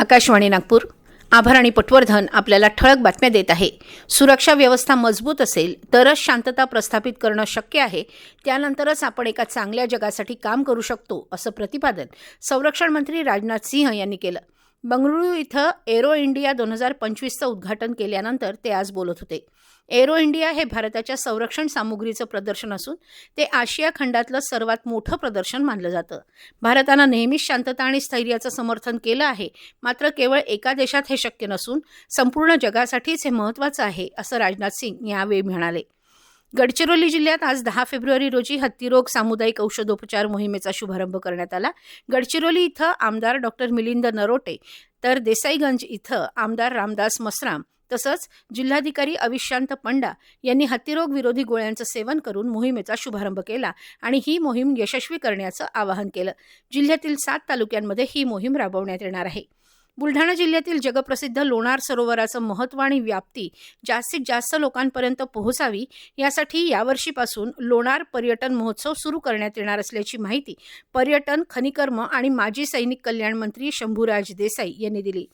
आकाशवाणी नागपूर. आभार आणि पटवर्धन आपल्याला ठळक बातम्या देत आहे. सुरक्षा व्यवस्था मजबूत असेल तरच शांतता प्रस्थापित करणं शक्य आहे. त्यानंतरच आपण एका चांगल्या जगासाठी काम करू शकतो असं प्रतिपादन संरक्षण मंत्री राजनाथ सिंह यांनी केलं. बंगळुरू इथं एरो इंडिया दोन हजार पंचवीसचं उद्घाटन केल्यानंतर ते आज बोलत होते. एरो इंडिया हे भारताच्या संरक्षण सामुग्रीचं प्रदर्शन असून ते आशिया खंडातलं सर्वात मोठं प्रदर्शन मानलं जातं. भारतानं नेहमीच शांतता आणि स्थैर्याचं समर्थन केलं आहे मात्र केवळ एका देशात हे शक्य नसून संपूर्ण जगासाठीच हे महत्त्वाचं आहे असं राजनाथ सिंग यावेळी म्हणाले. गडचिरोली जिल्ह्यात आज दहा फेब्रुवारी रोजी हत्तीरोग सामुदायिक औषधोपचार मोहिमेचा शुभारंभ करण्यात आला. गडचिरोली इथं आमदार डॉक्टर मिलिंद नरोटे तर देसाईगंज इथं आमदार रामदास मसराम तसंच जिल्हाधिकारी अविशांत पंडा यांनी हत्तीरोग विरोधी गोळ्यांचं सेवन करून मोहिमेचा शुभारंभ केला आणि ही मोहीम यशस्वी करण्याचं आवाहन केलं. जिल्ह्यातील सात तालुक्यांमध्ये ही मोहीम राबवण्यात येणार आहे. बुलढाणा जिल्ह्यातील जगप्रसिद्ध लोणार सरोवराचं महत्त्व आणि व्याप्ती जास्तीत जास्त लोकांपर्यंत पोहोचावी यासाठी यावर्षीपासून लोणार पर्यटन महोत्सव सुरू करण्यात येणार असल्याची माहिती पर्यटन खनिकर्म आणि माजी सैनिक कल्याण मंत्री शंभूराज देसाई यांनी दिली.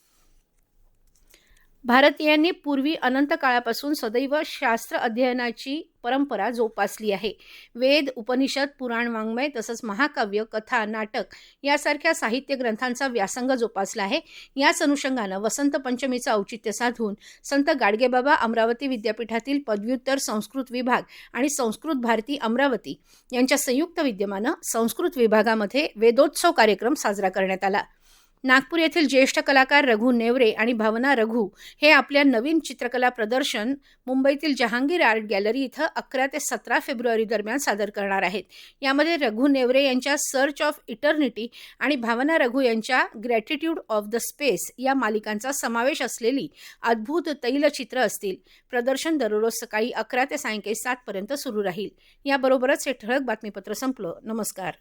भारतीयांनी पूर्वी अनंत काळापासून सदैव शास्त्र अध्ययनाची परंपरा जोपासली आहे. वेद उपनिषद पुराण वाङ्मय तसंच महाकाव्य कथा नाटक यासारख्या साहित्य ग्रंथांचा व्यासंग जोपासला आहे. याच अनुषंगानं वसंत पंचमीचं औचित्य साधून संत गाडगेबाबा अमरावती विद्यापीठातील पदव्युत्तर संस्कृत विभाग आणि संस्कृत भारती अमरावती यांच्या संयुक्त विद्यमानं संस्कृत विभागामध्ये वेदोत्सव कार्यक्रम साजरा करण्यात आला. नागपूर येथील ज्येष्ठ कलाकार रघु नेवरे आणि भावना रघु हे आपल्या नवीन चित्रकला प्रदर्शन मुंबईतील जहांगीर आर्ट गॅलरी इथं अकरा ते सतरा फेब्रुवारी दरम्यान सादर करणार आहेत. यामध्ये रघु नेवरे यांच्या सर्च ऑफ इटर्निटी आणि भावना रघु यांच्या ग्रॅटिट्यूड ऑफ द स्पेस या मालिकांचा समावेश असलेली अद्भुत तैलचित्र असतील. प्रदर्शन दररोज सकाळी अकरा ते सायंकाळी सातपर्यंत सुरू राहील. याबरोबरच हे ठळक बातमीपत्र संपलं. नमस्कार.